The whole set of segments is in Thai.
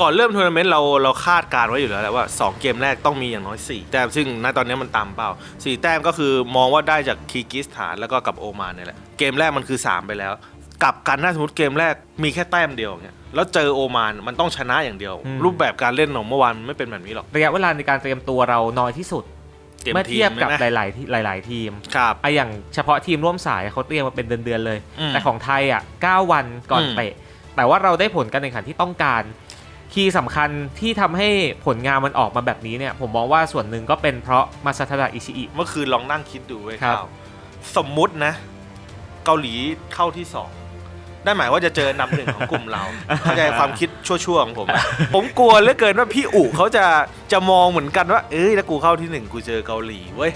ก่อนเริ่มทัวร์นาเมนต์เราเราคาดการณ์ไว้อยู่แล้วแหละว่า 2 เกมแรกต้องมีอย่างน้อย 4 แต้มซึ่งณตอนนี้มันตามเป้า 4 แต้มก็คือมองว่าได้จากคีร์กิสถานแล้วก็กับโอมานเนี่ยแหละเกมแรกมันคือ 3 ไปแล้วกลับกันถ้าสมมติเกมแรกมีแค่แต้มเดียวเนี่ยแล้วเจอโอมานมันต้องชนะอย่างเดียว อืม รูปแบบการเล่นของเมื่อวานมันไม่เป็นแบบนี้หรอกระยะเวลาในการเตรียมตัวเราน้อยที่สุดเกมเมื่อทีเทียบมกับใช่ไหหมลาย ๆ ที่หลาย ๆ ทีมครับไอะอย่างเฉพาะทีมร่วมสายเขาเตรียมมาเป็นเดือน ๆ เลย อืมแต่ของไทยอะ9วันก่อนอืม เตะ แต่ว่าเราได้ผลการแข่งขันที่ต้องการ คีย์สำคัญที่ทำให้ผลงานมันออกมาแบบนี้เนี่ย ผมมองว่าส่วนหนึ่งก็เป็นเพราะมาซาทาดะอิชิอิ เมื่อคืนลองนั่งคิดดูไว้ยครับข้าวสมมุตินะ เกาหลีเข้าที่สองได้หมายว่าจะเจอนำหนึ่งของกลุ่มเรา เข้าใจความคิดชั่วๆของผมอะผมกลัวเหลือเกินว่าพี่อุเขาจะจะมองเหมือนกันว่า เอ้ยถ้ากูเข้าที่หนึ่งกูเจอเกาหลีเว้ย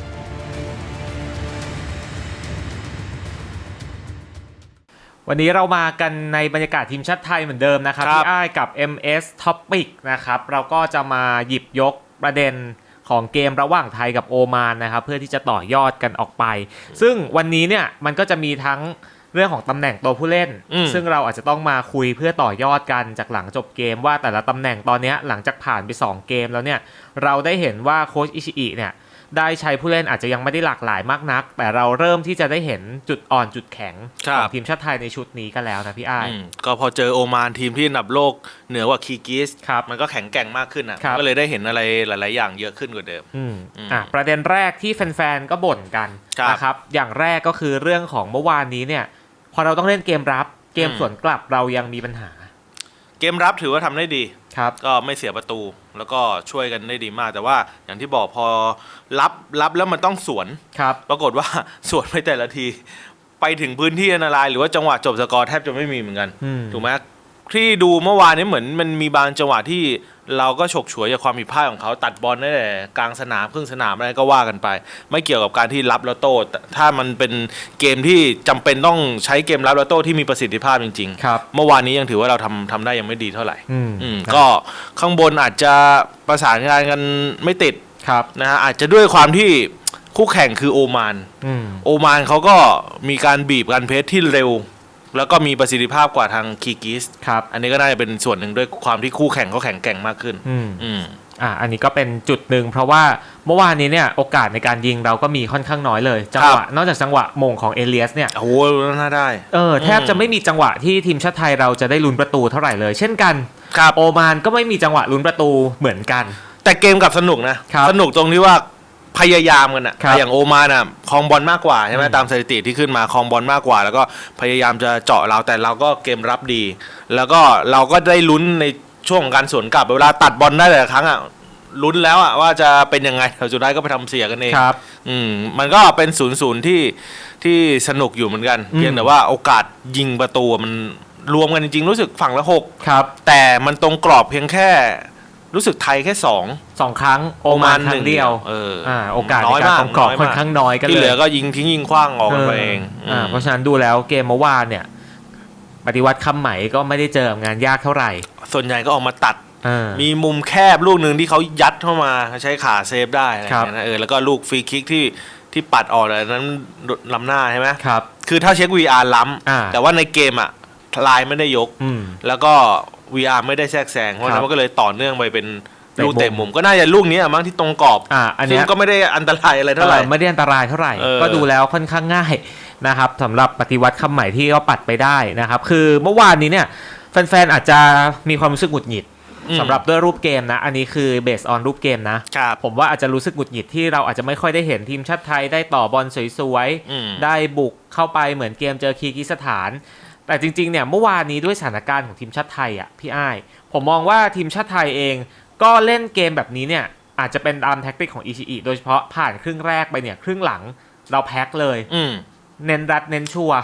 วันนี้เรามากันในบรรยากาศทีมชาติไทยเหมือนเดิมนะครับครับพี่อ้ายกับ MS Topic นะครับเราก็จะมาหยิบยกประเด็นของเกมระหว่างไทยกับโอมานนะครับเพื่อที่จะต่อยอดกันออกไป ซึ่งวันนี้เนี่ยมันก็จะมีทั้งเรื่องของตำแหน่งตัวผู้เล่นอืมซึ่งเราอาจจะต้องมาคุยเพื่อต่อยอดกันจากหลังจบเกมว่าแต่ละตำแหน่งตอนเนี้ยหลังจากผ่านไป 2 เกมแล้วเนี่ยเราได้เห็นว่าโค้ชอิชิอิเนี่ย ได้ใช้ผู้เล่นอาจจะยังไม่ได้หลากหลายมากนัก แต่เราเริ่มที่จะได้เห็นจุดอ่อนจุดแข็งครัขบองทีมชาติไทยในชุดนี้กันแล้วนะพี่อ้ายอืมก็พอเจอโอมานทีมที่อันดับโลกเหนือกว่าคีร์กิสครับมันก็แข็งแกร่งมากขึ้นอะครับก็เลยได้เห็นอะไรหลาย ๆ อย่างเยอะขึ้นกว่าเดิมอืมอืมอะประเด็นแรกที่แฟน ๆ ก็บ่นกันครับนะครับอย่างแรกก็คือเรื่องของเมื่อวานนี้เนี่ย พอเราต้องเล่นเกมรับเกมอืมสวนกลับเรายังมีปัญหา เกมรับถือว่าทำได้ดี ครับก็ไม่เสียประตูแล้วก็ช่วยกันได้ดีมาก แต่ว่าอย่างที่บอกพอรับรับแล้วมันต้องสวน ครับ ปรากฏว่า สวนไปแต่ละที ไปถึงพื้นที่อันตรายหรือว่าจังหวะจบสกอร์แทบจะไม่มีเหมือนกัน อืม ถูกไหม ที่ดูเมื่อวานนี้เหมือนมันมีบางจังหวะที่เราก็ฉกฉวยจากความผิดพลาดของเขาตัดบอลได้แต่กลางสนามครึ่งสนามอะไรก็ว่ากันไป ไม่เกี่ยวกับการที่รับแล้วโต้แต่ถ้ามันเป็นเกมที่จำเป็นต้องใช้เกมรับแล้วโต้ที่มีประสิทธิภาพจริงครับๆเมื่อวานนี้ยังถือว่าเราทำทำได้ยังไม่ดีเท่าไหร่อืมอืมก็ข้างบนอาจจะประสานงานกันไม่ติดครับ นะฮะอาจจะด้วยความที่คู่แข่งคือโอมาน อืม โอมานเขาก็มีการบีบการเพสที่เร็ว แล้วก็มีประสิทธิภาพกว่าทางคีร์กิสครับ อันนี้ก็น่าจะเป็นส่วนหนึ่งด้วยความที่คู่แข่งเขาแข่งแกร่งมากขึ้น อืม อืม อะอันนี้ก็เป็นจุดหนึ่งเพราะว่าเมื่อวานนี้เนี่ยโอกาสในการยิงเราก็มีค่อนข้างน้อยเลย จังหวะ นอกจากจังหวะมงของเอเลียสเนี่ย โอ้โหน่าได้ เออแทบจะไม่มีจังหวะที่ทีมชาติไทยเราจะได้ลุ้นประตูเท่าไหร่เลย เช่นกันครับ โอมานก็ไม่มีจังหวะลุ้นประตูเหมือนกัน แต่เกมกลับสนุกนะ ครับ สนุกตรงที่ว่า พยายามกันอะครับอย่างโอมานอะคลองบอลมากกว่าใช่ไหมอืมตามสถิติที่ขึ้นมาคลองบอลมากกว่า แล้วก็พยายามจะเจาะเราแต่เราก็เกมรับดี แล้วก็เราก็ได้ลุ้นในช่วงของการสวนกลับเวลาตัดบอลได้แต่ละครั้งอะลุ้นแล้วอะว่าจะเป็นยังไงแต่สุดท้ายก็ไปทำเสียกันเอง ครับ อืมมันก็เป็นศูนย์ศูนย์ที่ที่สนุกอยู่เหมือนกันอืมเพียงแต่ว่าโอกาสยิงประตูมันรวมกันจริงๆรู้สึกฝั่งละหก ครับ แต่มันตรงกรอบเพียงแค่ รู้สึกไทยแค่สอง สองครั้งโอมานครั้งเดียวเอออ่าอ่าโอกาสในน้อยการมากตรงกรอบน้อยมากค่อนข้างน้อยกันที่เลยเหลือก็ยิงทิ้งยิงคว้างออกกันไปเองอ่าอืมเพราะฉะนั้นดูแล้วเกมเมื่อวานเนี่ย ปฏิวัติคำไหมก็ไม่ได้เจอกับงานยากเท่าไหร่ ส่วนใหญ่ก็ออกมาตัดอ่ามีมุมแคบลูกหนึ่งที่เขายัดเข้ามาใช้ขาเซฟได้อะไรอย่างเงี้ยนะเออแล้วก็ลูกฟรีคิกที่ที่ปัดออกแต่นั้นล้ำหน้าใช่ไหมครับคือถ้าเช็ค VR ล้อ่าำแต่ว่าในเกมอะลายไม่ได้ยกอืมแล้วก็ VR ไม่ได้แทรกแซงเพราะฉะครันั้บนมันก็เลยต่อเนื่องไปเป็นลูกเตะเตะมุมุมมก็น่าจะลูกนี้อะมั้งที่ตรงกรอบอ่าอันซึ่งเนี้ยก็ไม่ได้อันตรายอะไรเท่าไหร่ออไม่ได้อันตรายเท่าไหร่เออก็ดูแล้วค่อนข้างง่ายนะครับสำหรับปฏิวัติคำใหม่ที่ก็ปัดไปได้นะครับ คือเมื่อวานนี้เนี่ยแฟนๆอาจจะมีความรู้สึกหงุดหงิดอืมสำหรับด้วยรูปเกมนะ อันนี้คือเบสออนรูปเกมนะครับผมว่าอาจจะรู้สึกหงุดหงิดที่เราอาจจะไม่ค่อยได้เห็นทีมชาติไทยได้ต่อบอลสวยอืมๆได้บุกเข้าไปเหมือนเกมเจอคีร์กิสถาน แต่จริงๆเนี่ยเมื่อวานนี้ด้วยสถานการณ์ของทีมชาติไทยอะพี่อ้ายผมมองว่าทีมชาติไทยเอง ก็เล่นเกมแบบนี้เนี่ยอาจจะเป็นตามแท็กติกของอิชิอิโดยเฉพาะผ่านครึ่งแรกไปเนี่ยครึ่งหลังเราแพ็คเลย อืมเน้นรัดเน้นชัวร์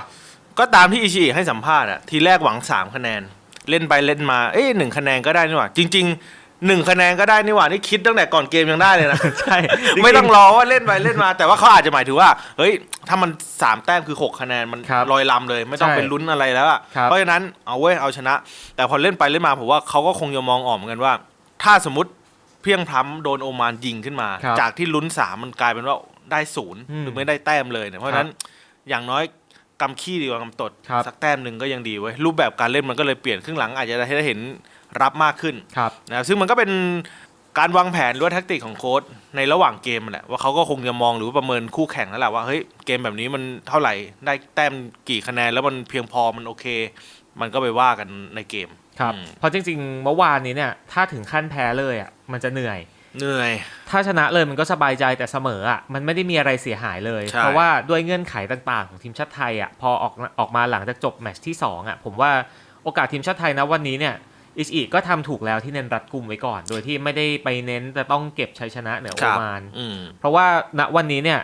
ก็ตามที่อิชิอิให้สัมภาษณ์อะทีแรกหวัง3คะแนน เล่นไปเล่นมาเอ้ยหนึ่งคะแนนก็ได้นี่หว่าจริง ๆ หนึ่งคะแนนก็ได้นี่หว่านี่คิดตั้งแต่ก่อนเกมยังได้เลยนะ ใช่ไม่ต้องรอว่าเล่นไปเล่นมา แต่ว่าเขาอาจจะหมายถึงว่า เฮ้ย ถ้ามัน3แต้มคือ6คะแนนมันครับลอยลำเลย ไม่ต้องใช่เป็นลุ้นอะไรแล้วอะครับเพราะฉะนั้นเอาเว้ยเอาชนะ แต่พอเล่นไปเล่นมาผมว่าเขาก็คงจะมองออกเหมือนกันว่า ถ้าสมมติเพียงพล้ำโดนโอมานยิงขึ้นมา ครับจากที่ลุ้นสามมันกลายเป็นว่าได้ศูนย์อืมหรือไม่ได้แต้มเลยเนี่ยเพราะฉะนั้นอย่างน้อยกำขี้ดีกว่ากำตดครับ สักแต้มหนึ่งก็ยังดีเว้ยรูปแบบการเล่นมันก็เลยเปลี่ยนครึ่งหลังอาจจะได้เห็น รับมากขึ้นครับนะครับซึ่งมันก็เป็นการวางแผนหรือว่าแท็กติกของโค้ชในระหว่างเกมนั่นแหละว่าเขาก็คงจะมองหรือว่าประเมินคู่แข่งแล้วแหละว่าเฮ้ยเกมแบบนี้มันเท่าไหร่ได้แต้มกี่คะแนนแล้วมันเพียงพอมันโอเค มันก็ไปว่ากันในเกมครับอืมเพราะจริงๆเมื่อวานนี้เนี่ยถ้าถึงขั้นแพ้เลยอะมันจะเหนื่อยเหนื่อย ถ้าชนะเลยมันก็สบายใจแต่เสมออะมันไม่ได้มีอะไรเสียหายเลยใช่เพราะว่าด้วยเงื่อนไขต่างๆ ของทีมชาติไทยอะพอออกออกมาหลังจากจบแมตช์ที่2อะผมว่าโอกาสทีมชาติไทยนะวันนี้เนี่ย อิชอิก็ทำถูกแล้วที่เน้นรัดกุมไว้ก่อน โดยที่ไม่ได้ไปเน้นจะต้องเก็บชัยชนะเหนือโอครับมานอืมเพราะว่าณวันนี้เนี่ย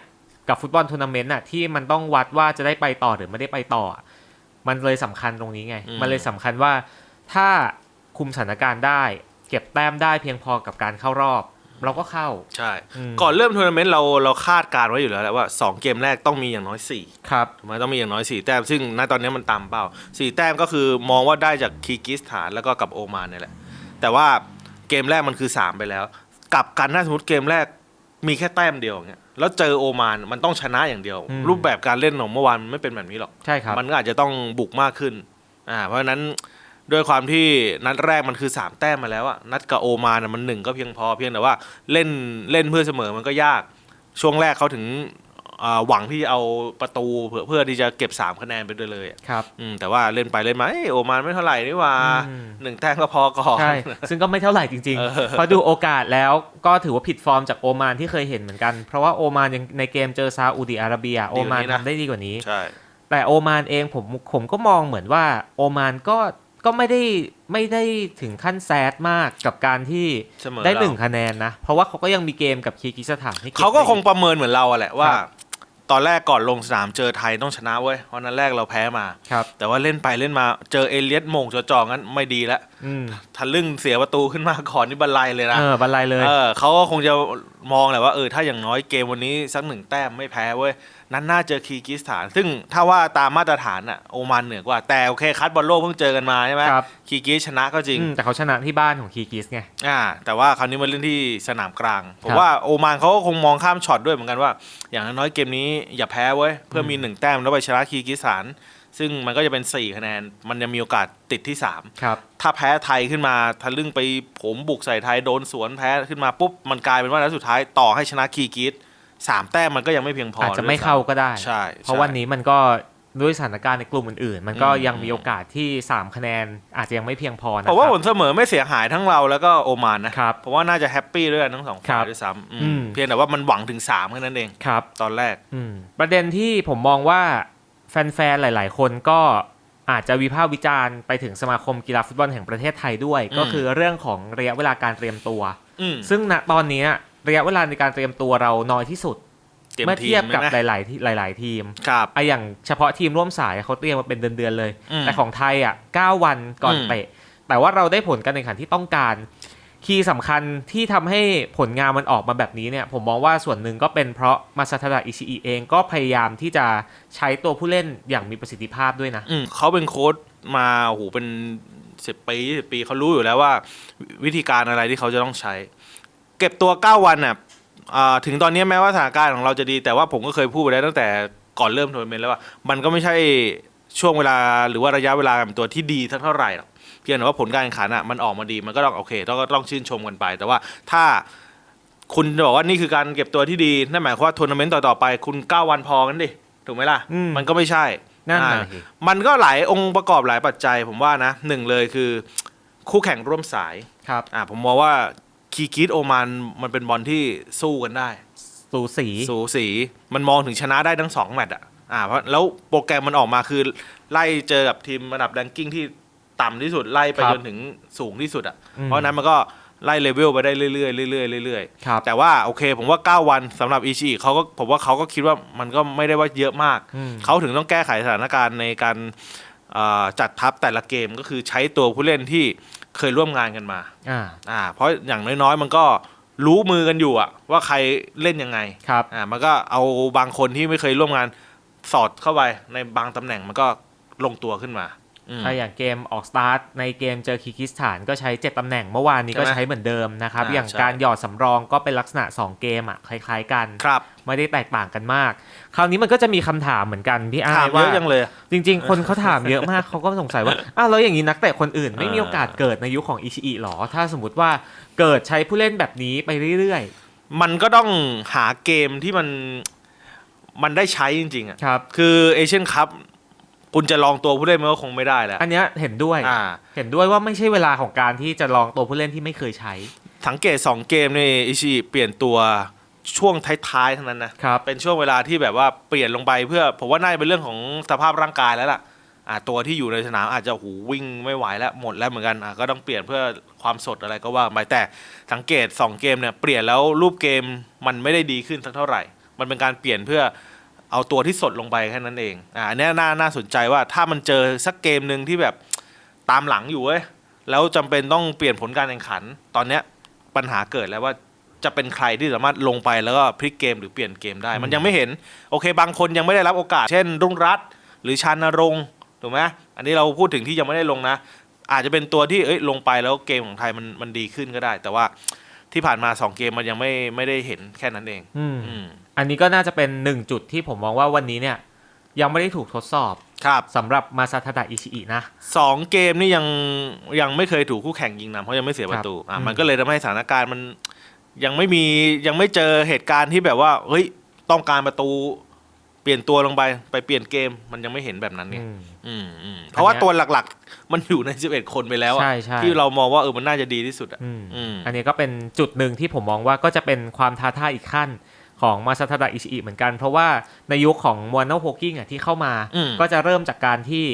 กับฟุตบอลทัวร์นาเมนต์น่ะที่มันต้องวัดว่าจะได้ไปต่อหรือไม่ได้ไปต่ออะมันเลยสำคัญตรงนี้ไงอืมมันเลยสำคัญว่าถ้าคุมสถานการณ์ได้ เก็บแต้มได้เพียงพอกับการเข้ารอบ เราก็เข้า ใช่อืมก่อนเริ่มทัวร์นาเมนต์เราเราคาดการณ์ไว้อยู่แล้วแหละว่า 2 เกมแรกต้องมีอย่างน้อย4ครับถูกไหมันต้องมีอย่างน้อย 4 แต้ม ซึ่งณตอนนี้มันตามเป้า 4 แต้มก็คือมองว่าได้จากคีร์กิสถานแล้วก็กับโอมานเนี่ยแหละ แต่ว่าเกมแรกมันคือ 3 ไปแล้ว กลับกันถ้าสมมติเกมแรกมีแค่แต้มเดียวอย่างเงี้ยแล้วเจอโอมานมันต้องชนะอย่างเดียวอืมรูปแบบการเล่นของเมื่อวานมันไม่เป็นแบบนี้หรอกใช่ครับมันก็อาจจะต้องบุกมากขึ้นอ่าเพราะฉะนั้น ด้วยความที่นัดแรกมันคือ 3 แต้มมาแล้วอะนัดกับโอมานอะมันหนึ่งก็เพียงพอเพียงแต่ว่าเล่นเล่นเพื่อเสมอมันก็ยาก ช่วงแรกเขาถึงอ่าหวังที่จะเอาประตูเพื่อเพื่อที่จะเก็บ 3 คะแนนไปด้วยเลยอะครับ อืมแต่ว่าเล่นไปเล่นมาเอ้ยโอมานไม่เท่าไหร่นี่หว่าอืม หนึ่งแต้มก็พอก่อน ใช่ ซึ่งก็ไม่เท่าไหร่จริงเออ ๆ พอดูโอกาสแล้วก็ถือว่าผิดฟอร์มจากโอมานที่เคยเห็นเหมือนกัน เพราะว่าโอมานยังในเกมเจอซาอุดิอาระเบีย โอมานทำได้ดีกว่านี้ ใช่ แต่โอมานเองผมผมก็มองเหมือนว่าโอมานก็ ก็ไม่ได้ไม่ได้ถึงขั้นแซดมากกับการที่เสมอได้เรา หนึ่งคะแนนนะ เพราะว่าเขาก็ยังมีเกมกับคีร์กิสถานให้บเขาก็คงได้ประเมินเหมือนเราอะแหละว่า ครับ ตอนแรกก่อนลงสนามเจอไทยต้องชนะเว้ยเพราะนัดแรกเราแพ้มา ครับ แต่ว่าเล่นไปเล่นมาเจอเอเลียสโมงจ่อๆงั้นไม่ดีแล้วอืมทะลึ่งเสียประตูขึ้นมาก่อนนี่บันไลเลยนะ เออบรรลัยเลย เออเขาก็คงจะมองแหละว่าเออถ้าอย่างน้อยเกมวันนี้สักหนึ่งแต้มไม่แพ้เว้ย นั้นน่าเจอคีร์กิสถาน ซึ่งถ้าว่าตามมาตรฐานอะโอมานเหนือกว่า แต่โอเคคัดบอลโลกเพิ่งเจอกันมาใช่ไหมครับคีร์กิสชนะก็จริงอืมแต่เขาชนะที่บ้านของคีร์กิสไงอ่าแต่ว่าคราวนี้มาเล่นที่สนามกลางผมครับว่าโอมานเขาก็คงมองข้ามช็อตด้วยเหมือนกันว่า อย่างน้อยเกมนี้อย่าแพ้เว้ยเพื่อมีหนึ่งแต้มแล้วไปชนะคีร์กิสถาน ซึ่งมันก็จะเป็น 4 คะแนน มันจะมีโอกาสติดที่3ครับถ้าแพ้ไทยขึ้นมาทะลึ่งไปผมบุกใส่ไทยโดนสวนแพ้ขึ้นมาปุ๊บมันกลายเป็นว่านัดสุดท้ายต่อให้ชนะคีร์กิส สามแต้มมันก็ยังไม่เพียงพออาจจะไม่ด้วยซ้ำเข้าก็ได้ ใช่ เพราะใช่วันนี้มันก็ด้วยสถานการณ์ในกลุ่มอื่นๆ มันก็อืมยังมีโอกาสที่ 3 คะแนนอาจจะยังไม่เพียงพอนะผมว่าคผรับลเสมอไม่เสียหายทั้งเราแล้วก็โอมานนะครับผมว่าน่าจะแฮปปี้ด้วยกันทั้งสองครัฝ่ายบด้วยซ้ำอืมอืมเพียงแต่ว่ามันหวังถึง3แค่นั้นเองครับ ตอนแรกอืมประเด็นที่ผมมองว่าแฟนๆ หลาย ๆ คนก็อาจจะวิพากษ์วิจารณ์ไปถึงสมาคมกีฬาฟุตบอลแห่งประเทศไทยด้วยอืมก็คือเรื่องของระยะเวลาการเตรียมตัวอืมซึ่งณตอนนี้ ระยะเวลาในการเตรียมตัวเราน้อยที่สุดเตรียมเมื่อทีเทียบมกับใช่หไหมลาย ๆ ที่หลาย ๆ ทีมครับอะอย่างเฉพาะทีมร่วมสายเขาเตรียมมาเป็นเดือน ๆ เลยอืมแต่ของไทยอะ9วันก่อนอืมเตะ แต่ว่าเราได้ผลการแข่งขันที่ต้องการ คีย์สำคัญที่ทำให้ผลงานมันออกมาแบบนี้เนี่ย ผมมองว่าส่วนหนึ่งก็เป็นเพราะมาซาทาดะอิชิอิเองก็พยายามที่จะใช้ตัวผู้เล่นอย่างมีประสิทธิภาพด้วยนะอืมเขาเป็นโค้ชมาโอ้โหเป็นสิบปีสิบปีเขารู้อยู่แล้วว่า วิธีการอะไรที่เขาจะต้องใช้ เก็บตัว 9 วันน่ะอ่าถึงตอนนี้แม้ว่าสถานการณ์ของเราจะดี แต่ว่าผมก็เคยพูดไปแล้วตั้งแต่ก่อนเริ่มทัวร์นาเมนต์แล้วว่า มันก็ไม่ใช่ช่วงเวลาหรือว่าระยะเวลาเป็นตัวที่ดีสักเท่าไหร่หรอกเพียงแต่ว่าผลการแข่งขันอะมันออกมาดีมันก็ต้องโอเคต้องก็ต้องชื่นชมกันไป แต่ว่าถ้าคุณจะบอกว่านี่คือการเก็บตัวที่ดีนั่นหมายความว่าทัวร์นาเมนต์ต่อๆไปคุณ 9 วันพอกันดิถูกไหมล่ะอืม มันก็ไม่ใช่ นั่นอ่าน่ะสิ มันก็หลายองค์ประกอบหลายปัจจัย ผมว่านะหนึ่งเลยคือ คู่แข่งร่วมสายครับ อ่าผมมองว่า คีกิสโอมานมันเป็นบอลที่สู้กันได้ สูสีสูสีมันมองถึงชนะได้ทั้งสองแมตช์อะอ่าเพราะแล้วโปรแกรมมันออกมาคือ ไล่เจอกับทีมระดับแรงกิ้งที่ต่ำที่สุดไล่ไปครับจนถึงสูงที่สุดอะอืมเพราะฉะนั้นมันก็ไล่เลเวลไปได้เรื่อยๆเรื่อยๆเรื่อยๆครับแต่ว่าโอเค ผมว่า 9 วันสำหรับอิชิเขาก็ผมว่าเขาก็คิดว่ามันก็ไม่ได้ว่าเยอะมาก อืม เขาถึงต้องแก้ไขสถานการณ์ในการเอ่อจัดทัพแต่ละเกมก็คือใช้ตัวผู้เล่นที่ เคยร่วมงานกันมา อ่า อ่า เพราะอย่างน้อยๆ มันก็รู้มือกันอยู่อะว่าใครเล่นยังไงครับ อ่า มันก็เอาบางคนที่ไม่เคยร่วมงานสอดเข้าไปในบางตำแหน่งมันก็ลงตัวขึ้นมา อืมถ้าอย่างเกมออกสตาร์ทในเกมเจอคีร์กิสถานก็ใช้ 7ตำแหน่งเมื่อวานนี้ก็ใช่ไหมใช้เหมือนเดิมนะครับอ่าอย่างใช่การหยอดสำรองก็เป็นลักษณะ 2 เกมอะคล้ายๆกันครับไม่ได้แตกต่างกันมาก คราวนี้มันก็จะมีคำถามเหมือนกันพี่อาถามยเยว่าอะยังเลยจริง ๆ คนเขาถามเยอะมากเขาก็สงสัยว่าอ้าวแล้วอย่างนี้นักเตะคนอื่นไม่มีอ่าโอกาสเกิดในยุคของอิชิอิหรอ ถ้าสมมติว่าเกิดใช้ผู้เล่นแบบนี้ไปเรื่อยมันก็ต้องหาเกมที่มันมันได้ใช้จริงๆอะๆครับคือเอเชียนคัพ คุณจะลองตัวผู้เล่นมันก็คงไม่ได้แล้วอันเนี้ยเห็นด้วย อ่า เห็นด้วยว่าไม่ใช่เวลาของการที่จะลองตัวผู้เล่นที่ไม่เคยใช้ สังเกต 2 เกมในอิชิเปลี่ยนตัวช่วงท้ายๆทั้งนั้นนะครับ เป็นช่วงเวลาที่แบบว่าเปลี่ยนลงไปเพื่อผมว่าน่าจะเป็นเรื่องของสภาพร่างกายแล้วล่ะอ่าตัวที่อยู่ในสนามอาจจะหูวิ่งไม่ไหวแล้วหมดแล้วเหมือนกันอ่าก็ต้องเปลี่ยนเพื่อความสดอะไรก็ว่าไปแต่สังเกต 2 เกมเนี่ยเปลี่ยนแล้วรูปเกมมันไม่ได้ดีขึ้นสักเท่าไหร่ มันเป็นการเปลี่ยนเพื่อ เอาตัวที่สดลงไปแค่นั้นเองอ่าอันเนี้ยน่าน่าสนใจว่าถ้ามันเจอสักเกมหนึ่งที่แบบตามหลังอยู่เว้ยแล้วจำเป็นต้องเปลี่ยนผลการแข่งขัน ตอนเนี้ยปัญหาเกิดแล้วว่าจะเป็นใครที่สามารถลงไปแล้วก็พลิกเกมหรือเปลี่ยนเกมได้ มันยังไม่เห็นโอเค บางคนยังไม่ได้รับโอกาส เช่น รุ่งรัตหรือชานรงค์ถูกไหมอันนี้เราพูดถึงที่ยังไม่ได้ลงนะ อาจจะเป็นตัวที่เอ้ยลงไปแล้วเกมของไทยมันมันดีขึ้นก็ได้ แต่ว่า ที่ผ่านมา 2 เกมมันยังไม่ไม่ได้เห็นแค่นั้นเองอืมอืมอันนี้ก็น่าจะเป็นหนึ่งจุดที่ผมมองว่าวันนี้เนี่ย ยังไม่ได้ถูกทดสอบครับสำหรับมาซาทาดะอิชิอินะ สองเกมนี่ยังยังไม่เคยถูกคู่แข่งยิงนำเพราะยังไม่เสียประตูอะอืม มันก็เลยทำให้สถานการณ์มันยังไม่มียังไม่เจอเหตุการณ์ที่แบบว่าเฮ้ยต้องการประตู เปลี่ยนตัวลงไปไปเปลี่ยนเกมมันยังไม่เห็นแบบนั้นเนี่ยอืมอืมอืมเพราะว่าตัวหลักๆ มันอยู่ใน 11 คนไปแล้วอะใช่ใช่ ที่เรามองว่าเออมันน่าจะดีที่สุดอะอืมอืมอันนี้ก็เป็นจุดหนึ่งที่ผมมองว่าก็จะเป็นความท้าทายอีกขั้นของมาซาทาดะอิชิอิเหมือนกัน เพราะว่าในยุคของมวนโนโฮกิ้งอะที่เข้ามาอืมก็จะเริ่มจากการที่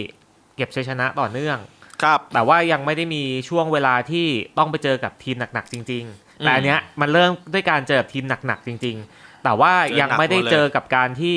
เก็บชัยชนะต่อเนื่อง ครับ แต่ว่ายังไม่ได้มีช่วงเวลาที่ต้องไปเจอกับทีมหนักๆจริงอืมๆแต่อันเนี้ยมันเริ่มด้วยการเจอกับทีมหนักๆจริง ๆ แต่ว่ายังไม่ได้เจอกับการที่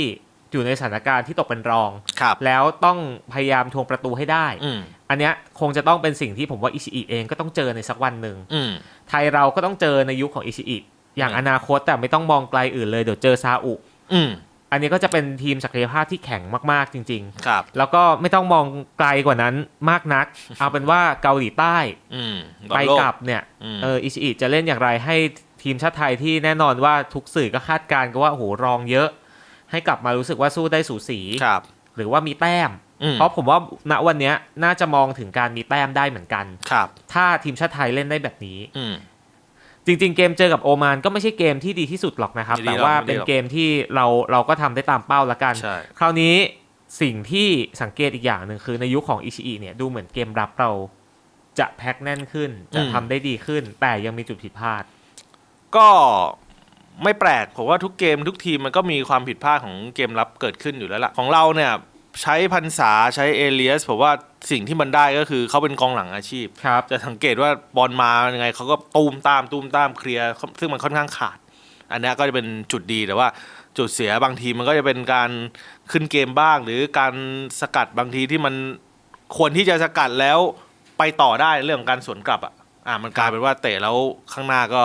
อยู่ในสถานการณ์ที่ตกเป็นรองครับแล้วต้องพยายามทวงประตูให้ได้อืมอันเนี้ยคงจะต้องเป็นสิ่งที่ผมว่าอิชิอิเองก็ต้องเจอในสักวันหนึ่งอืมไทยเราก็ต้องเจอในยุคของอิชิอิอย่างอืมอนาคตแต่ไม่ต้องมองไกลอื่นเลยเดี๋ยวเจอซาอุอืมอันนี้ก็จะเป็นทีมศักยภาพที่แข็งมากๆจริงครับๆแล้วก็ไม่ต้องมองไกลกว่านั้นมากนัก เอาเป็นว่าเกาหลีใต้อืมไปโลกลับเนี่ยอืมเอออิชิอิจะเล่นอย่างไรให้ทีมชาติไทยที่แน่นอนว่าทุกสื่อก็คาดการณ์กันว่าโอ้โหรองเยอะ ให้กลับมารู้สึกว่าสู้ได้สูสีครับ หรือว่ามีแต้มอืมเพราะผมว่าณวันเนี้ยน่าจะมองถึงการมีแต้มได้เหมือนกันครับ ถ้าทีมชาติไทยเล่นได้แบบนี้อืมจริง ๆ เกมเจอกับโอมานก็ไม่ใช่เกมที่ดีที่สุดหรอกนะครับไม่ดีแต่หรอกว่าไม่ดีเป็นหรอกเกมที่เราเราก็ทำได้ตามเป้าละกันใช่คราวนี้สิ่งที่สังเกตอีกอย่างหนึ่งคือในยุคของอิชิอิเนี่ยดูเหมือนเกมรับเราจะแพ็คแน่นขึ้น จะทำได้ดีขึ้น แต่ยังมีจุดผิดพลาด ก็ ไม่แปลกผมว่าทุกเกมทุกทีมมันก็มีความผิดพลาดของเกมรับเกิดขึ้นอยู่แล้วล่ะ ของเราเนี่ยใช้พันษาใช้เอเลียสผมว่าสิ่งที่มันได้ก็คือเขาเป็นกองหลังอาชีพครับจะสังเกตว่าบอลมายังไงเขาก็ตูมตามตูมตามเคลียร์ซึ่งมันค่อนข้างขาด อันเนี้ยก็จะเป็นจุดดีแต่ว่าจุดเสียบางทีมันก็จะเป็นการขึ้นเกมบ้าง หรือการสกัดบางทีที่มันควรที่จะสกัดแล้วไปต่อได้เรื่องของการสวนกลับอะอ่ามันกลายเป็นว่าเตะแล้วข้างหน้าก็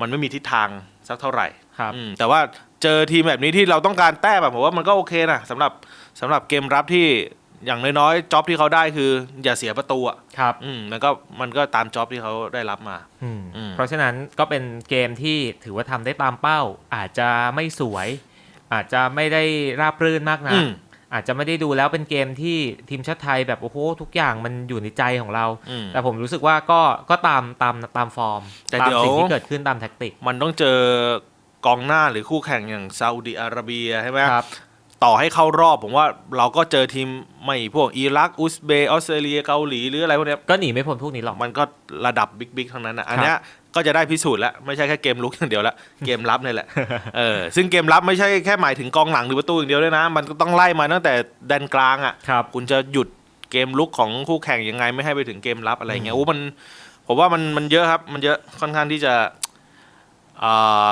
มันไม่มีทิศทาง สักเท่าไหร่ครับอืมแต่ว่าเจอทีมแบบนี้ที่เราต้องการแต้มแบบผมว่ามันก็โอเคนะสำหรับสำหรับเกมรับที่อย่างน้อยๆจ็อบที่เขาได้คือ อย่าเสียประตูอะครับอืมมันก็มันก็ตามจ็อบที่เขาได้รับมา อืมอืมเพราะฉะนั้นก็เป็นเกมที่ถือว่าทำได้ตามเป้า อาจจะไม่สวย อาจจะไม่ได้ราบรื่นมากนะอืม อาจจะไม่ได้ดูแล้วเป็นเกมที่ทีมชาติไทยแบบโอ้โหทุกอย่างมันอยู่ในใจของเราอืมแต่ผมรู้สึกว่าก็ก็ตามตามตามฟอร์มแต่ตามเดี๋ยวสิ่งที่เกิดขึ้นตามแท็กติก มันต้องเจอกองหน้าหรือคู่แข่งอย่างซาอุดิอาระเบียใช่ไหมครับต่อให้เข้ารอบผมว่าเราก็เจอทีมไม่พวกอิรักอุซเบย์ออสเตรเลียเกาหลีหรืออะไรพวกเนี้ยก็หนีไม่พ้นพวกนี้หรอก มันก็ระดับบิ๊กๆทั้งนั้นนะอันเนี้ย ก็จะได้พิสูจน์แล้วไม่ใช่แค่เกมลุกอย่างเดียวละเกมรับนี่แหละเออซึ่งเกมรับไม่ใช่แค่หมายถึงกองหลังหรือประตูอย่างเดียวด้วยนะ มันก็ต้องไล่มาตั้งแต่แดนกลางอะครับคุณจะหยุดเกมลุกของคู่แข่งยังไงไม่ให้ไปถึงเกมรับอะไรเงี้ยอืมโอ้มันผมว่ามันมันเยอะครับ มันเยอะค่อนข้างที่จะอ่า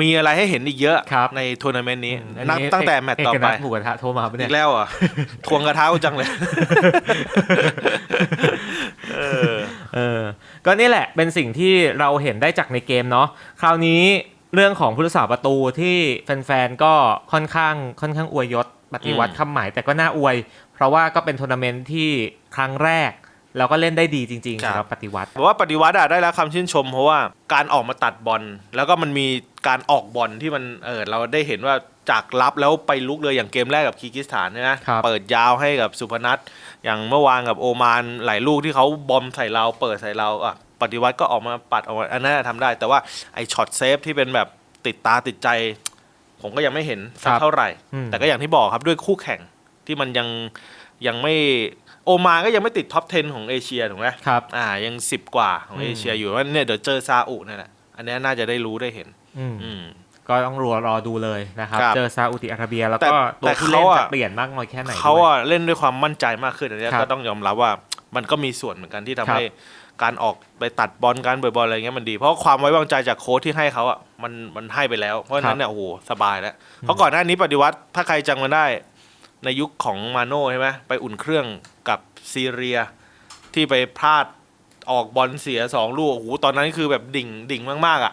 มีอะไรให้เห็นอีกเยอะครับในทัวร์นาเมนต์นี้อันนับนี้ตั้งแต่แมตต์ต่อเกไปนัทหมูกระทะโทรมาปะอีเนี่ยกแล้วอะทวงกระเท้าจังเลยเออเออ ก็นี่แหละเป็นสิ่งที่เราเห็นได้จากในเกมเนาะคราวนี้เรื่องของผู้รักษาประตูที่แฟนๆก็ค่อนข้างค่อนข้างอวยยศปฏิวัติอืมคำหมายแต่ก็น่าอวย เพราะว่าก็เป็นทัวร์นาเมนต์ที่ครั้งแรกแล้วก็เล่นได้ดีจริงๆครับสำหรับปฏิวัติผมว่าปฏิวัติอะได้รับคำชื่นชม เพราะว่าการออกมาตัดบอลแล้วก็มันมีการออกบอลที่มันเออเราได้เห็นว่า จากรับแล้วไปลุกเลยอย่างเกมแรกกับคีร์กิสถานใช่ไหมครับเปิดยาวให้กับสุพนัทอย่างเมื่อวานกับโอมานหลายลูกที่เขาบอมใส่เราเปิดใส่เราอะปฏิวัติก็ออกมาปัดออกมาอันนั้นอะทำได้ แต่ว่าไอ้ช็อตเซฟที่เป็นแบบติดตาติดใจ ผมก็ยังไม่เห็นสักครับเท่าไหร่ อืม แต่ก็อย่างที่บอกครับด้วยคู่แข่งที่มันยังยังไม่โอมานก็ยังไม่ติดท็อป 10 ของเอเชียถูกไหม ครับ อ่ายังสิบกว่าของอืม เอเชียอยู่ว่าเนี่ยเดี๋ยวเจอซาอุนั่นแหละอันเนี้ยน่าจะได้รู้ได้เห็น อืม อืม ก็ต้องรอรอดูเลยนะครับ ครับเจอซาอุดิอาระเบีย แล้วแต่ก็ตัวแต่ผู้เล่นเขาอะ จะเปลี่ยนมากน้อยแค่ไหนเขาด้วยอะเล่นด้วยความมั่นใจมากขึ้นอันเนี้ยครับก็ต้องยอมรับว่ามันก็มีส่วนเหมือนกันที่ทำครับให้การออกไปตัดบอลการเบิดบอลอะไรเงี้ยมันดี เพราะความไว้วางใจจากโค้ชที่ให้เขาอะมันมันให้ไปแล้ว เพราะฉะนั้นเนี่ยโอ้โหสบายแล้ว เพราะก่อนหน้านี้ปฏิวัติถ้าใครจำกันได้ ในยุคของมาโน่ใช่ไหมไปอุ่นเครื่องกับซีเรียที่ไปพลาดออกบอลเสียสองลูกโอ้โหตอนนั้นคือแบบดิ่งดิ่งมากๆอะ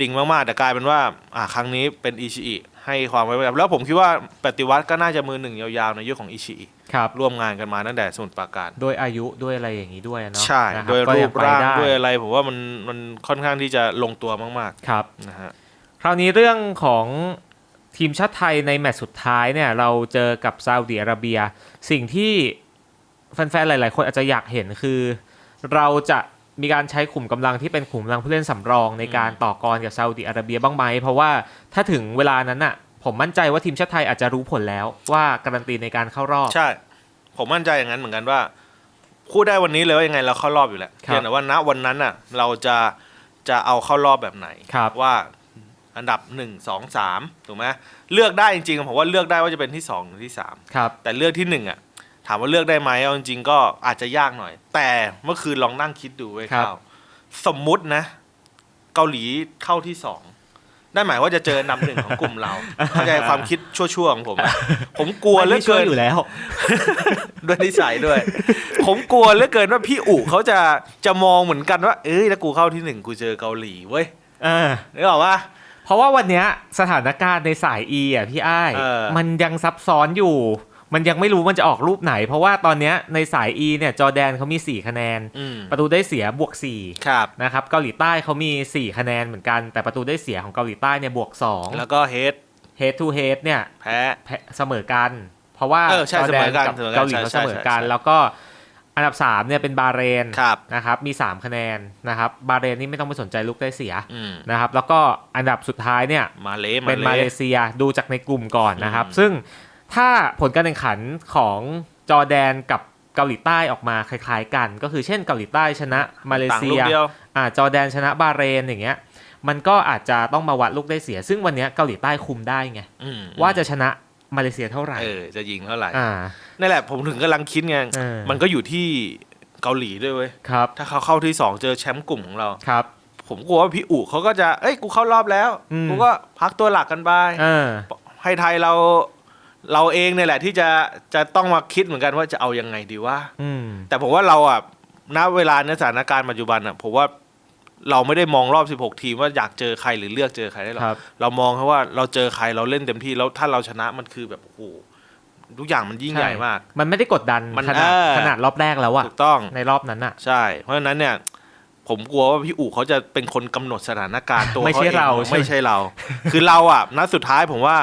ดิ่งมากๆ แต่กลายเป็นว่าอ่าครั้งนี้เป็นอิชิอิให้ความไว้วางใจแล้วผมคิดว่าปฏิวัติก็น่าจะมือหนึ่งยาวๆ ในยุคของอิชิอิครับร่วมงานกันมาตั้งแต่สมุทรปราการ ด้วยอายุด้วยอะไรอย่างนี้ด้วยเนาะใช่นะคบด้วยก็รูยัปไปร่างได้วยอะไรผมว่ามันมันค่อนข้างที่จะลงตัวมากครับ ๆนะฮะ คราวนี้เรื่องของทีมชาติไทยในแมตช์สุดท้ายเนี่ยเราเจอกับซาอุดิอาระเบีย สิ่งที่แฟนๆ หลาย ๆ คนอาจจะอยากเห็นคือ เราจะ มีการใช้ขุมกำลังที่เป็นขุมกำลังผู้เล่นสำรองในการต่อกรกับซาอุดิอาระเบียบ้างไหม เพราะว่าถ้าถึงเวลานั้นน่ะผมมั่นใจว่าทีมชาติไทยอาจจะรู้ผลแล้วว่าการันตีในการเข้ารอบ ใช่ ผมมั่นใจอย่างนั้นเหมือนกันว่าพูดได้วันนี้เลยว่ายังไงเราเข้ารอบอยู่แล้วครับเพียงแต่ว่าณวันนั้นน่ะเราจะจะเอาเข้ารอบแบบไหนครับว่าอันดับหนึ่งสองสามถูกไหมเลือกได้จริงๆผมว่าเลือกได้ว่าจะเป็นที่สองหรือที่สามครับแต่เลือกที่หนึ่งอะ ถามว่าเลือกได้ไหมเอาจริงๆก็อาจจะยากหน่อย แต่เมื่อคืนลองนั่งคิดดูไว้ยครับข้าวสมมุตินะ เกาหลีเข้าที่สองนั่นหมายว่าจะเจออันดับหนึ่งของกลุ่มเรา เข้าใจความคิดชั่วๆของผมอะผมกลัวเหลือไม่ช่เกิวยนอยู่แล้ว ด้วยนิสัยด้วย ผมกลัวเหลือเกินว่าพี่อู๋เขาจะจะมองเหมือนกันว่า เอ้ยถ้ากูเข้าที่หนึ่งกูเจอเกาหลีเว้ยเออ นึกออกปะ เพราะว่าวันเนี้ยสถานการณ์ในสาย E อะพี่อ้าย เออ มันยังซับซ้อนอยู่ มันยังไม่รู้มันจะออกรูปไหน เพราะว่าตอนเนี้ยในสาย E เนี่ยจอร์แดนเขามี 4 คะแนนอืมประตูได้เสียบวกครับ4นะครับเกาหลีใต้เขามี 4 คะแนนเหมือนกัน แต่ประตูได้เสียของเกาหลีใต้เนี่ยบวกแล้วก็เฮด2 head to head เนี่ยแพ้แพ้เสมอกัน เพราะว่าเออใช่จอร์แดนเสมอกันกับเสมอกันเกาหลีใช่เขาใช่เสมอกันใช่แล้วก็อันดับ3เนี่ยเป็นบาห์เรนครับนะครับมี 3 คะแนนนะครับบาห์เรนนี่ไม่ต้องไปสนใจลูกได้เสียอืมนะครับแล้วก็อันดับสุดท้ายเนี่ยมาเลเป็นมาเลเซียดูจากในกลุ่มก่อนนะครับอืมซึ่ง ถ้าผลการแข่งขันของจอร์แดนกับเกาหลีใต้ออกมาคล้าย ๆ กัน ก็คือเช่นเกาหลีใต้ชนะมาเลต่างเซีลูยกเดียวอ่าจอร์แดนชนะบาห์เรนอย่างเงี้ยมันก็อาจจะต้องมาวัดลูกได้เสีย ซึ่งวันเนี้ยเกาหลีใต้คุมได้ไงอืมว่าจะชนะมาเลเซียเท่าไหร่เออจะยิงเท่าไหร่อ่านั่นแหละผมถึงกำลังคิดไงเออมันก็อยู่ที่เกาหลีด้วยเว้ยครับ ถ้าเขาเข้าที่สองเจอแชมป์กลุ่มของเราครับ ผมกลัวว่าพี่อู๋เขาก็จะเอ้ยกูเข้ารอบแล้วอืมกูก็พักตัวหลักกันไปเออให้ไทยเรา เราเองเนี่ยแหละที่จะจะต้องมาคิดเหมือนกันว่าจะเอายังไงดีว่า อืม แต่ผมว่าเราอะณเวลาในสถานการณ์ปัจจุบันอะผมว่าเราไม่ได้มองรอบ 16 ทีมว่าอยากเจอใครหรือเลือกเจอใครได้หรอกครับ เรามองแค่ว่าเราเจอใครเราเล่นเต็มที่แล้วถ้าเราชนะมันคือแบบโอ้โหทุกอย่างมันยิ่งใหญ่มาก มันไม่ได้กดดันมันขนาดเออ ขนาดรอบแรกแล้วอะถูกต้อง ในรอบนั้นอะ ใช่ เพราะฉะนั้นเนี่ย ผมกลัวว่าพี่อู๋เขาจะเป็นคนกำหนดสถานการณ์ตัวไม่เขาใช่เองเราใช่ไหม ไม่ใช่เรา คือเราอะนัดสุดท้ายผมว่า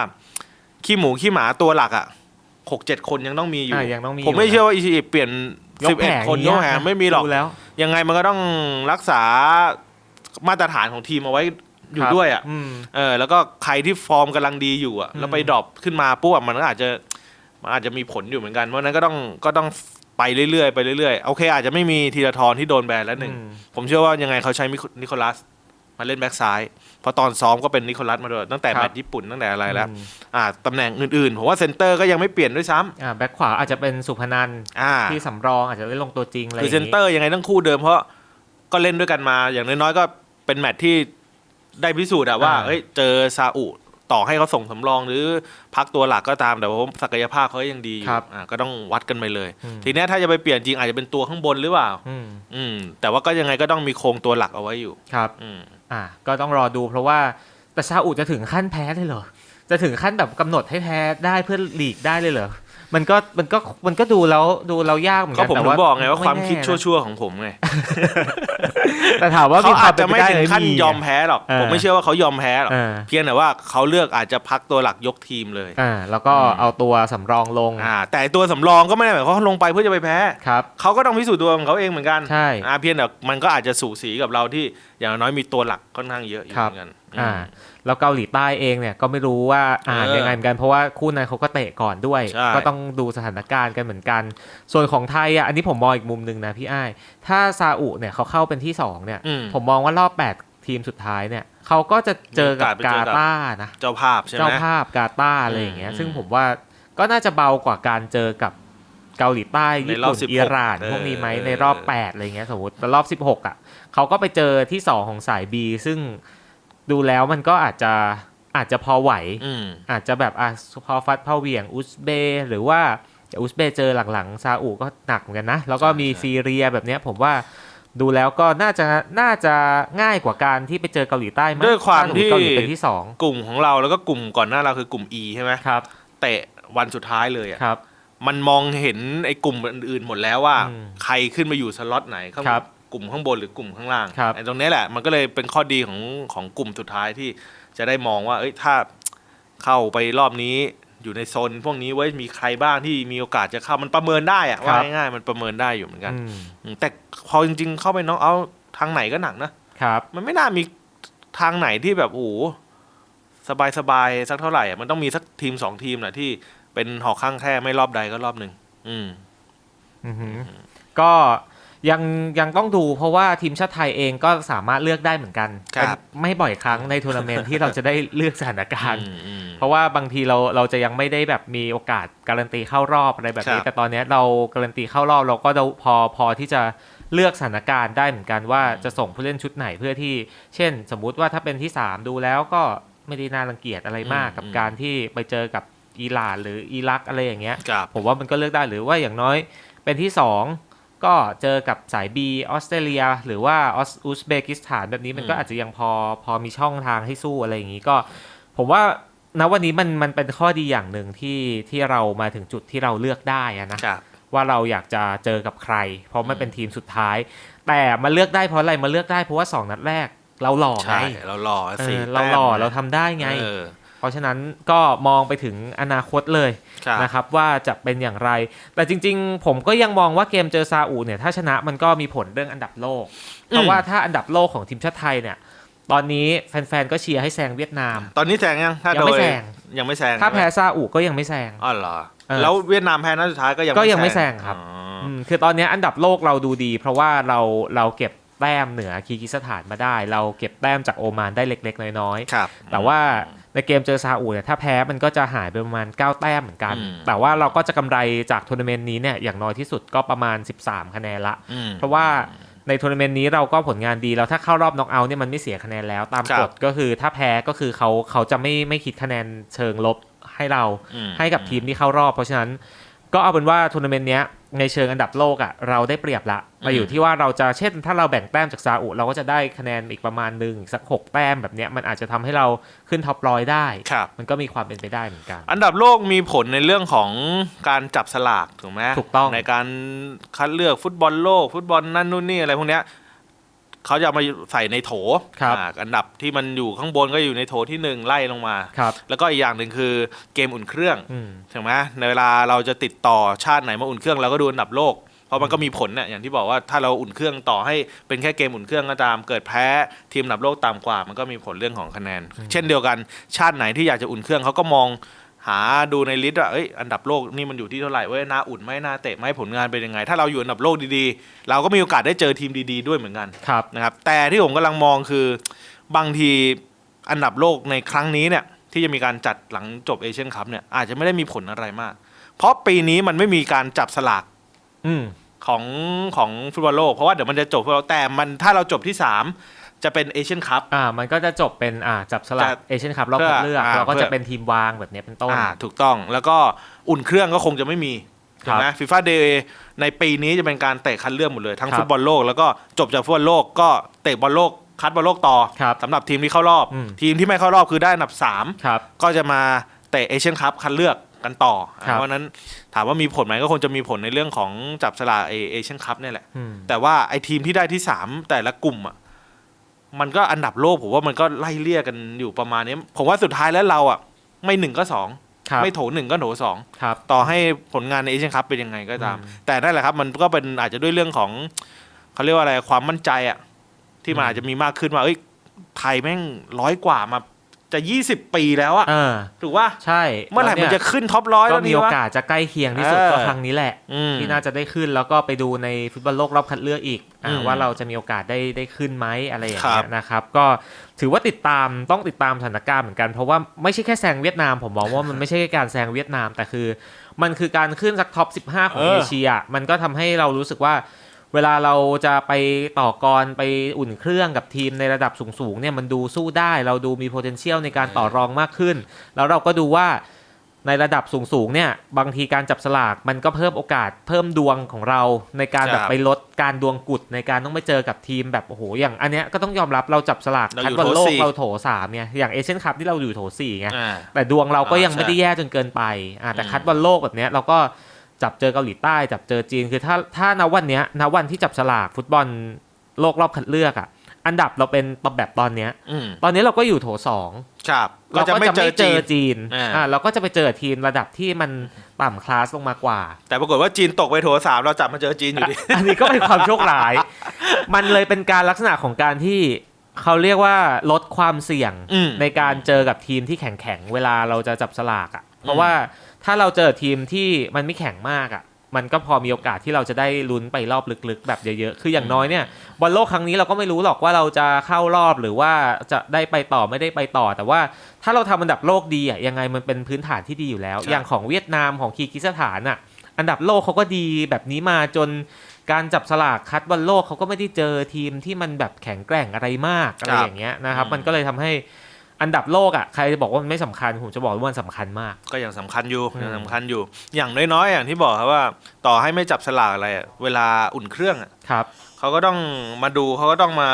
ขี้หมูขี้หมาตัวหลักอะหกเจ็ดคนยังต้องมีอยู่ อะยังต้องมีผมไม่ยู่นะเชื่อว่าอีซีเปลี่ยนยสิกบแผเอ็ดงคนยย่างกเงี้แผงไม่มีหรอก ดูแล้ว ยังไงมันก็ต้องรักษามาตรฐานของทีมเอาไว้อยู่ครับด้วยอะอืมเออแล้วก็ใครที่ฟอร์มกำลังดีอยู่อะอืมแล้วไปดรอปขึ้นมาปุ๊บอะมันก็อาจจะมันอาจจะมีผลอยู่เหมือนกัน เพราะฉะนั้นก็ต้องก็ต้องไปเรื่อยๆไปเรื่อยๆโอเค อาจจะไม่มีธีรทรที่โดนแบนแล้วหนึ่งอืม ผมเชื่อว่ายังไงเขาใช้มิโคนิโคลัสมาเล่นแบ็กซ้าย เพราะตอนซ้อมก็เป็นนิโคลัสมาด้วยตั้งแต่ครับแมตช์ญี่ปุ่นตั้งแต่อะไรแล้วอืมอ่าตำแหน่งอื่นๆผมว่าเซนเตอร์ก็ยังไม่เปลี่ยนด้วยซ้อ่าแบ็คขวาอาจจะเป็นสุพนันำอ่าที่สำรองอาจจะได้ลงตัวจริงอะไรคืออเซย่างนนี้เตอร์ยังไงต้องคู่เดิมเพราะก็เล่นด้วยกันมาอย่างน้อยๆก็เป็นแมตช์ที่ได้พิสูจน์อะว่าอ่าเอ้ยเจอซาอุต่อให้เขาส่งสำรองหรือพักตัวหลักก็ตามแต่ว่าศักยภาพเขายังดีอยู่อ่าก็ต้องวัดกันไปเลยอืมทีเนี้ยถ้าจะไปเปลี่ยนจริงอาจจะเป็นตัวข้างบนหรือเปล่าอืมอืมแต่ว่าก็ยังไงก็ต้องมีโครงตัวหลักเอาไว้อยู่ ครับ อืม อ่าก็ต้องรอดูเพราะว่าแต่ซาอุจะถึงขั้นแพ้เลยเหรอ จะถึงขั้นแบบกำหนดให้แพ้ได้เพื่อหลีกได้เลยเหรอ มันก็มันก็มันก็ดูแล้วดูแล้วยากเหมือนก็กันผมแต่ถึงบอกไงว่าความแน่คิดนะชั่วๆของผมไงแต่ถามว่าเขามีควาอามจเป็จะนไปไม่ได้ถึงไหมขั้นมียอมแพ้หรอก เออ ผมไม่เชื่อว่าเขายอมแพ้หรอกเออเพียงแต่ว่าเขาเลือกอาจจะพักตัวหลักยกทีมเลยอ่าแล้วก็เอาตัวสำรองลงอ่าแต่ตัวสำรองก็ไม่ได้หมายความว่าเขาลงไปเพื่อจะไปแพ้ ครับ เขาก็ต้องพิสูจน์ตัวของเขาเองเหมือนกันใช่ อ่าเพียงแต่มันก็อาจจะสูสีกับเราที่อย่างน้อยมีตัวหลักค่อนข้างเยอะอยู่ครัเหบมือนกันอ่าม แล้วเกาหลีใต้เองเนี่ยก็ไม่รู้ว่าอ่านเออยังไงเหมือนกันเพราะว่าคู่นั้นเขาก็เตะก่อนด้วยใช่ก็ต้องดูสถานการณ์กันเหมือนกัน ส่วนของไทยอะอันนี้ผมมองอีกมุมหนึ่งนะพี่อ้ายถ้าซาอุเนี่ยเขาเข้าเป็นที่สองเนี่ยอืมผมมองว่ารอบ 8 ทีมสุดท้ายเนี่ยเขาก็จะเจอกับมีโอกาสไปเจกาอกับตาร์นะเจ้าภาพใช่ไหมเจ้าภาพกาตาร์อะไรอย่างเงี้ยอืมซึ่งผมว่าก็น่าจะเบากว่าการเจอกับเกาหลีใต้ในญี่รอบปุ่น16อิหร่านเออพวกนี้ไหมในรอบ 8 อะไรเงี้ยสมมติแต่รอบ 16 อะเขาก็ไปเจอที่ 2 ของสาย B ซึ่ง ดูแล้วมันก็อาจจะอาจจะพอไหวอืมอาจจะแบบอะพอฟัดพอเหวี่ยงอุซเบย์หรือว่าแต่อุซเบย์เจอหลังๆซาอุก็หนักเหมือนกันนะ แล้วก็ใช่มีใช่ซีเรียแบบเนี้ยผมว่าดูแล้วก็น่าจะน่าจะง่ายกว่าการที่ไปเจอเกาหลีใต้มั้งด้วยความถ้สติที่เกาหลีเป็นที่สองกลุ่มของเราแล้วก็กลุ่มก่อนหน้าเราคือกลุ่ม E ใช่ไหมครับเตะวันสุดท้ายเลยอะครับ มันมองเห็นไอ้กลุ่มอื่นๆหมดแล้วว่าอืมใครขึ้นมาอยู่สล็อตไหนข้างครับ กลุ่มข้างบนหรือกลุ่มข้างล่างครับไอ้ตรงนี้แหละมันก็เลยเป็นข้อดีของของกลุ่มสุดท้ายที่จะได้มองว่า เอ้ยถ้าเข้าไปรอบนี้อยู่ในโซนพวกนี้ไว้ยมีใครบ้างที่มีโอกาสจะเข้ามันประเมินได้อะครัว่าบง่ายๆมันประเมินได้อยู่เหมือนกันอืมอืมแต่พอจริง ๆ เข้าไปน้องเอาทางไหนก็หนักนะครับ มันไม่น่ามีทางไหนที่แบบโอ้โหสบายๆสักเท่าไหร่อะมันต้องมีสักทีมสองทีมแหละที่เป็นหอกข้างแค่ไม่รอบใดก็รอบหนึ่งอืมอือหือก็ ยังยังต้องดูเพราะว่าทีมชาติไทยเองก็สามารถเลือกได้เหมือนกันครับเป็นไม่บ่อยครั้งในทัวร์นาเมนต์ที่เราจะได้เลือกสถานการณ์อืมอืมเพราะว่าบางทีเราเราจะยังไม่ได้แบบมีโอกาสการันตีเข้ารอบอะไรแบบนี้ครับแต่ตอนเนี้ยเราการันตีเข้ารอบเราก็จะพอพอที่จะเลือกสถานการณ์ได้เหมือนกันว่าจะส่งผู้เล่นชุดไหนเพื่อที่ เช่น สมมุติว่าถ้าเป็นที่ 3 ดูแล้วก็ไม่ได้น่ารังเกียจอะไรมากกับการที่ไปเจอกับอิหร่านหรืออิรักอะไรอย่างเงี้ยครับผมว่ามันก็เลือกได้หรือว่าอย่างน้อยเป็นที่ 2 ก็เจอกับสาย B ออสเตรเลีย หรือว่าออสอุซเบกิสถานแบบนี้มันก็อืมอาจจะยังพอพอมีช่องทางให้สู้อะไรอย่างนี้ก็ ผมว่าณวันนี้มันมันเป็นข้อดีอย่างหนึ่งที่ที่เรามาถึงจุดที่เราเลือกได้อะนะครับว่าเราอยากจะเจอกับใคร เพราะมันเป็นทีมสุดท้าย แต่มาเลือกได้เพราะอะไรมาเลือกได้เพราะว่าสองนัดแรกเราหล่อไงใช่เราหล่อเอสี่อเราหล่อเราทำได้ไงเออเพ ราะฉะนั้นก็มองไปถึงอนาคตเลยครับนะครับว่าจะเป็นอย่างไร แต่จริง ๆ ผมก็ยังมองว่าเกมเจอซาอุเนี่ยถ้าชนะมันก็มีผลเรื่องอันดับโลก เพราะว่าถ้าอันดับโลกของทีมชาติไทยเนี่ยตอนนี้แฟนๆ ก็เชียร์ให้แซงเวียดนาม ตอนนี้แซงยังถ้ายังโดไม่ยแซงยังไม่แซงถ้าแพ้ใช่ไหมซาอุก็ยังไม่แซงอ๋อเหรอเออแล้วเวียดนามแพ้นัดสุดท้ายก็ยังก็ยังไม่แซงครับอ๋ออืมคือตอนนี้อันดับโลกเราดูดี เพราะว่าเราเราเก็บแต้มเหนือคีร์กิสถานมาได้ เราเก็บแต้มจากโอมานได้เล็ก ๆ น้อยๆครับแต่ว่า ในเกมเจอซาอุเนี่ยถ้าแพ้มันก็จะหายไปประมาณ 9 แต้มเหมือนกันอืมแต่ว่าเราก็จะกำไรจากทัวร์นาเมนต์นี้เนี่ยอย่างน้อยที่สุดก็ประมาณ 13 คะแนนละอืมเพราะว่าในทัวร์นาเมนต์นี้เราก็ผลงานดีแล้วถ้าเข้ารอบน็อกเอาท์เนี่ยมันไม่เสียคะแนนแล้ว ตามครับกฎก็คือถ้าแพ้ก็คือเขาเขาจะไม่ไม่คิดคะแนนเชิงลบให้เราอืมให้กับทีมที่เข้ารอบ เพราะฉะนั้นก็เอาเป็นว่าทัวร์นาเมนต์เนี้ย ในเชิงอันดับโลกอะเราได้เปรียบละมาอยู่ที่ว่าเราจะเช่น ถ้าเราแบ่งแต้มจากซาอุเราก็จะได้คะแนนอีกประมาณหนึ่งอีกสักหกแต้มแบบเนี้ยมันอาจจะทำให้เราขึ้นท็อปร้อยได้ครับมันก็มีความเป็นไปได้เหมือนกัน อันดับโลกมีผลในเรื่องของการจับสลากถูกไหมถูกต้องในการคัดเลือกฟุตบอลโลก ฟุตบอลนั่นนู่นนี่อะไรพวกเนี้ย เขาจะเอามาใส่ในโถครับอ่าอันดับที่มันอยู่ข้างบนก็อยู่ในโถที่หนึ่งไล่ลงมา ครับแล้วก็อีกอย่างหนึ่งคือเกมอุ่นเครื่องอืม ถูกไหมในเวลาเราจะติดต่อชาติไหนมาอุ่นเครื่องเราก็ดูอันดับโลก เพราะมันก็มีผลเนี่ยอย่างที่บอกว่าถ้าเราอุ่นเครื่องต่อให้เป็นแค่เกมอุ่นเครื่องก็ตาม เกิดแพ้ทีมอันดับโลกต่ำกว่า มันก็มีผลเรื่องของคะแนน เช่นเดียวกันชาติไหนที่อยากจะอุ่นเครื่องเขาก็มอง หาดูในลิสต์ว่าเอ้ยอันดับโลกนี่มันอยู่ที่เท่าไหร่เว้ยน่าอุ่นไหมน่าเตะไหมผลงานเป็นยังไง ถ้าเราอยู่อันดับโลกดีๆ เราก็มีโอกาสได้เจอทีมดีๆ ด้วยเหมือนกันครับนะครับ แต่ที่ผมกำลังมองคือบางทีอันดับโลกในครั้งนี้เนี่ยที่จะมีการจัดหลังจบเอเชียนคัพเนี่ยอาจจะไม่ได้มีผลอะไรมาก เพราะปีนี้มันไม่มีการจับสลากอืมของของฟุตบอลโลกเพราะว่าเดี๋ยวมันจะจบฟุตบอลแต่มันถ้าเราจบที่3 จะเป็นเอเชียนคัพอ่ามันก็จะจบเป็นอ่าจับสลัจะกเอเชียนคัพรอบเพื่อคัดเลือกอ่าเราก็เพื่อจะเป็นทีมวางแบบเนี้ยเป็นต้นอ่าถูกต้องแล้วก็อุ่นเครื่องก็คงจะไม่มีคถูรักบไหมฟีฟ่าเดย์ในปีนี้จะเป็นการเตะคัดเลือกหมดเลยทั้งครับฟุตบอลโลกแล้วก็จบจากฟุตบอลโลกก็เตะบอลโลกคัดบอลโลกต่อครับสำหรับทีมที่เข้ารอบอืมทีมที่ไม่เข้ารอบคือได้อันดับ3ครับก็จะมาเตะเอเชียนคัพคัดเลือกกันต่อครับเพราะฉะนั้นถามว่ามีผลไหมก็คงจะมีผลในเรื่องของจับสลากเอเชียนคัพเนี่ยแหละอืมแต่ว่าไอ้ทีมที่ได้ที่ 3 แต่ละกลุ่มอะ มันก็อันดับโลกผมว่ามันก็ไล่เลี่ยกันอยู่ประมาณนี้ ผมว่าสุดท้ายแล้วเราอะ ไม่หนึ่งก็สองครับไม่โถหนึ่งก็โถสองครับต่อให้ผลงานในเอเชียนคัพเป็นยังไงก็ตามอืมแต่นั่นแหละครับ มันก็เป็นอาจจะด้วยเรื่องของเขาเรียกว่าอะไรความมั่นใจอะที่มันอืมอาจจะมีมากขึ้นว่าเอ้ยไทยแม่งร้อยกว่ามา จะยี่สิบปีแล้วอะเออถูกว่าใช่เมื่อไหร่แล้วมันยจะขึ้นท็อปร้อยก็แล้วมีนี่โอวะ กาสจะใกล้เคียงที่สุดเออก็ครั้งนี้แหละ อืมที่น่าจะได้ขึ้นแล้วก็ไปดูในฟุตบอลโลกรอบคัดเลือกอีกอาอืมว่าเราจะมีโอกาสได้ได้ขึ้นไหมอะไรอย่างครัเงี้บยนะครับ ก็ถือว่าติดตามต้องติดตามสถานการณ์เหมือนกัน เพราะว่าไม่ใช่แค่แซงเวียดนามผมมองว่ามันไม่ใช่แค่การแซงเวียดนามแต่คือ มันคือการขึ้นสักท็อป 15 ของเออเอเชีย มันก็ทำให้เรารู้สึกว่า เวลาเราจะไปต่อกรไปอุ่นเครื่องกับทีมในระดับสูงๆเนี่ยมันดูสู้ได้ เราดูมี potential ในการต่อรองมากขึ้น แล้วเราก็ดูว่าในระดับสูงๆเนี่ยบางทีการจับสลากมันก็เพิ่มโอกาสเพิ่มดวงของเราในการแบบครับไปลดการดวงกุดในการต้องไปเจอกับทีมแบบโอ้โหอย่างอันเนี้ยก็ต้องยอมรับเราจับสลากเราคัอดยู่บอลโถโลกสี่เราโถสามเนี่ยอย่างเอเชียนคัพที่เราอยู่โถสี่ไงอ่าแต่ดวงเราก็ยังอ่าไม่ได้แย่จนเกินไปอ่าแต่อืมคัดบอลโลกแบบเนี้ยเราก็ จับเจอเกาหลีใต้จับเจอจีน คือถ้าถ้าณวันเนี้ยณวันที่จับฉลากฟุตบอลโลกรอบคัดเลือกอะ อันดับเราเป็นแบบตอนเนี้ยอืมตอนนี้เราก็อยู่โถสองครับก็เราจะก็ไม่จะเจไม่อเจจีอนจีนอ่าอ่าเราก็จะไปเจอทีมระดับที่มันต่ำคลาสลงมากว่า แต่ปรากฏว่าจีนตกไปโถสามเราจับมาเจอจีนอยู่ดี อันนี้ก็เป็นความโชคร้าย มันเลยเป็นการลักษณะของการที่เขาเรียกว่าลดความเสี่ยงอืมในการเจอกับทีมที่แข็งๆ เวลาเราจะจับสลากอะ่ะ เพราะว่า ถ้าเราเจอทีมที่มันไม่แข็งมากอะ่ะ มันก็พอมีโอกาสที่เราจะได้ลุ้นไปรอบลึกๆ แบบเยอะๆ คืออย่างน้อยเนี่ยบอลโลกครั้งนี้เราก็ไม่รู้หรอกว่าเราจะเข้ารอบหรือว่าจะได้ไปต่อไม่ได้ไปต่อ แต่ว่าถ้าเราทำอันดับโลกดีอะยังไงมันเป็นพื้นฐานที่ดีอยู่แล้วใช่อย่างของเวียดนามของคีร์กิสถานอะ อันดับโลกเขาก็ดีแบบนี้มาจนการจับสลากคัดบอลโลกเขาก็ไม่ได้เจอทีมที่มันแบบแข็งแกร่งอะไรมากอะไรอย่างเงี้ยนะครับอืมมันก็เลยทำให้ อันดับโลกอะใครจะบอกว่ามันไม่สำคัญผมจะบอกว่ามันสำคัญมาก ก็ยังสำคัญอยู่อืมยังสำคัญอยู่ อย่างน้อยๆอย่างที่บอกครับว่า ต่อให้ไม่จับสลากอะไรอะเวลาอุ่นเครื่องอะครับเขาก็ต้องมาดูเขาก็ต้องมา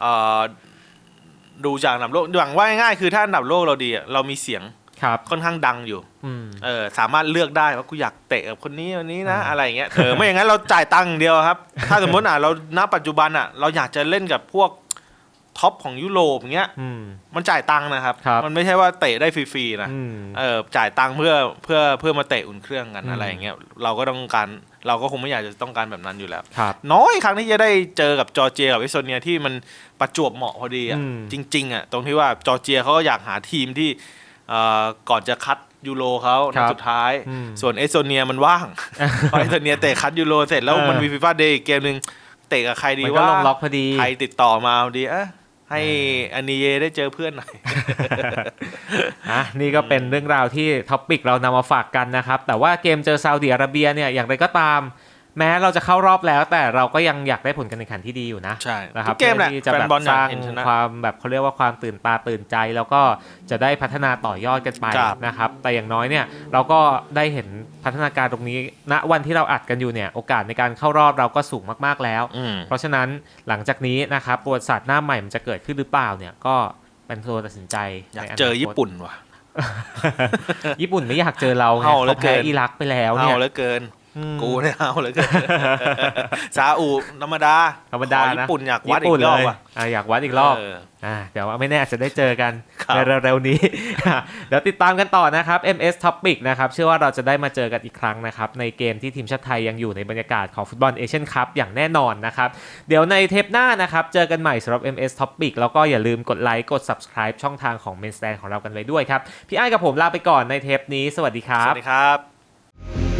เอ่อดูจากอันดับโลกอย่างว่าง่ายๆคือถ้าอันดับโลกเราดีอะเรามีเสียงครับค่อนข้างดังอยู่อืมเออสามารถเลือกได้ว่ากูอยากเตะกับคนนี้คนนี้นะอืมอะไรอย่างเงี้ยเออไม่อย่างนั้นเราจ่ายตังค์อย่างเดียวครับ ถ้าสมมติอะเราณปัจจุบันอะเราอยากจะเล่นกับพวก ท็อปของยุโรปอย่างเงี้ยอืมมันจ่ายตังค์นะครับครับ มันไม่ใช่ว่าเตะได้ฟรีๆนะอืมเออจ่ายตังค์เพื่อเพื่อเพื่อมาเตะอุ่นเครื่องกันอืมอะไรอย่างเงี้ยเราก็ต้องการเราก็คงไม่อยากจะต้องการแบบนั้นอยู่แล้วครับน้อยครั้งที่จะได้เจอกับจอร์เจียกับเอสโตเนียที่มันประจวบเหมาะพอดีอะอืมจริงๆอะตรงที่ว่าจอร์เจียเขาก็อยากหาทีมที่เอ่อก่อนจะคัดยูโรเขาคในรับสุดท้ายอืมส่วนเอสโตเนียมันว่างเพราะเอสโตเนียเตะคัดยูโรเสร็จแล้วเออมันมีฟีฟ่าเดย์เกมหนึ่งเตะกับใครดีมันก็ว่าลงล็อกพอดีใครติดต่อมาพอดีเอะ ให้อันนีเยได้เจอเพื่อนหน่อยอะนี่ก็เป็นเรื่องราวที่ท็อปิกเรานำมาฝากกันนะครับ แต่ว่าเกมเจอซาอุดิอาระเบียเนี่ยอย่างไรก็ตาม แม้เราจะเข้ารอบแล้ว แต่เราก็ยังอยากได้ผลการแข่งขันที่ดีอยู่นะใช่นะคทุรับกเกมแหละพื่อที่จะแฟแบนบบอลอสยากร้างเห็นชนะความแบบเขาเรียกว่าความตื่นตาตื่นใจ แล้วก็จะได้พัฒนาต่อยอดกันไปครับนะครับ แต่อย่างน้อยเนี่ยเราก็ได้เห็นพัฒนาการตรงนี้ณวันที่เราอัดกันอยู่เนี่ยโอกาสในการเข้ารอบเราก็สูงมากๆแล้วอืมเพราะฉะนั้นหลังจากนี้นะครับประวัติศาสตร์หน้าใหม่มันจะเกิดขึ้นหรือเปล่าเนี่ยก็เป็นตัวตัดสินใจอยากในนคตเจอญี่ปุ่นว่ะญี่ปุ่นไม่อยากเจอเราไงเอาเหลือเขาแพ้เกินอิรักไปแล้วเอาเนี่ยเหลือเกินอืม กูเนี่ยเอาเหลือเกินซาอุธรรมดาธรรมดาขอนะญี่ปุ่นอยากวัดญี่ปุ่นอีกรอบเลยว่ะอะอยากวัดอีกรอบเอออ่าเดี๋ยวว่าไม่แน่อาจจะได้เจอกันครับในเร็วๆนี้ เดี๋ยวติดตามกันต่อนะครับ MS Topic นะครับเชื่อว่าเราจะได้มาเจอกันอีกครั้งนะครับ ในเกมที่ทีมชาติไทยยังอยู่ในบรรยากาศของฟุตบอลเอเชียนคัพอย่างแน่นอนนะครับ เดี๋ยวในเทปหน้านะครับ เจอกันใหม่สำหรับ MS Topic แล้วก็อย่าลืมกดไลค์กด subscribe ช่องทางของ Main Stand ของเรากันไว้ด้วยครับพี่ไอ้ายกับผมลาไปก่อนในเทปนี้ สวัสดีครัสบวัสดีครับ